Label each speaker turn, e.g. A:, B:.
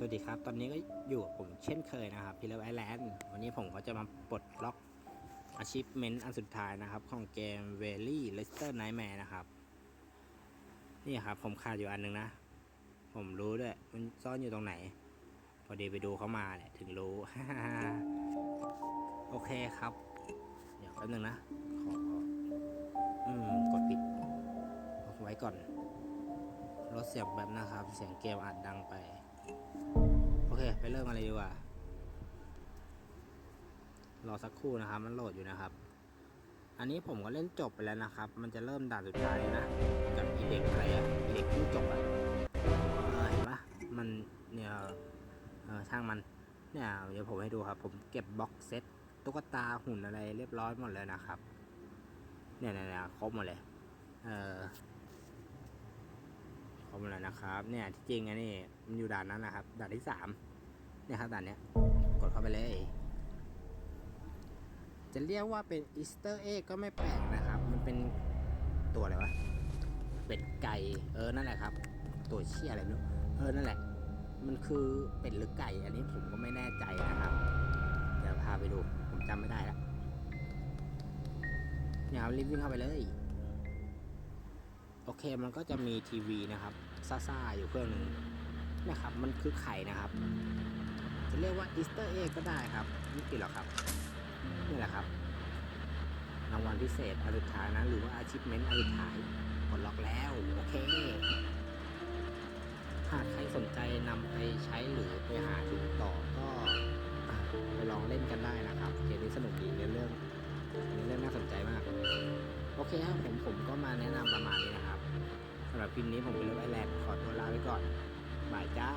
A: สวัสดีครับ ตอนนี้ก็อยู่กับผมเช่นเคยนะครับพิเลไอแลนด์วันนี้ผมก็จะมาปลดล็อก achievement อันสุดท้ายนะครับ ของเกม v a l l y Leicester Nightmare นะครับ นี่ครับ ผมขาดอยู่อันหนึงนะ ผมรู้ด้วย มันซ่อนอยู่ตรงไหน พอดีไปดูเขามาแหละถึงรู้ โอเคครับ เดี๋ยวแป๊บนึงนะ ขอ อืม กดปิดไว้ก่อนลดเสียงแบบนะครับ เสียงเกมอาจดังไป เคไปเริ่มกันเลยดีกว่า รอสักครู่นะครับ มันโหลดอยู่นะครับ อันนี้ผมก็เล่นจบไปแล้วนะครับ มันจะเริ่มด่านสุดท้ายนะ กับอีเด็กอะไรอะอีเด็กที่จบอะเห็นปะมันเนี่ยเออช่างมันเนี่ยเดี๋ยวผมให้ดูครับ ผมเก็บบล็อกเซตตุ๊กตาหุ่นอะไรเรียบร้อยหมดเลยนะครับ เนี่ยเนี่ยเนี่ยครบหมดเลย เออครบหมดแล้วนะครับ เนี่ยที่จริงอันนี้มันอยู่ด่านนั้นนะครับ ด่านที่สาม เนี่ยครับด่านเนี้ยกดเข้าไปเลย จะเรียกว่าเป็นอีสเตอร์เอ็กก็ไม่แปลกนะครับ มันเป็นตัวอะไรวะเป็ดไก่เออนั่นแหละครับ ตัวเชี่ยอะไรไม่รู้เออนั่นแหละ มันคือเป็ดหรือไก่ อันนี้ผมก็ไม่แน่ใจนะครับ เดี๋ยวพาไปดูผมจำไม่ได้ล้วเนี่ยครับรีบวิ่งเข้าไปเลยโอเคมันก็จะมีทีวีนะครับซ่าๆอยู่เครื่องหนึงนะครับ มันคือไข่นะครับ เรียกว่าอีสเตอร์เอ็กก็ได้ครับไม่ผิดหรอครับ นี่แหละครับ รางวัลพิเศษอันสุดท้ายนะ หรือว่าอาชีพเมนต์อันสุดท้ายกดล็อกแล้ว โอเค หากใครสนใจนำไปใช้หรือไปหาดูต่อก็ไปลองเล่นกันได้นะครับ เกมนี้สนุกดีเนื้อเรื่องเนื้อเรื่องน่าสนใจมาก โอเคครับผมผมก็มาแนะนำประมาณนี้นะครับสำหรับคลิปนี้ผมเป็นเลือกไอแลนด์ขอตัวลาไปก่อนบายจ้า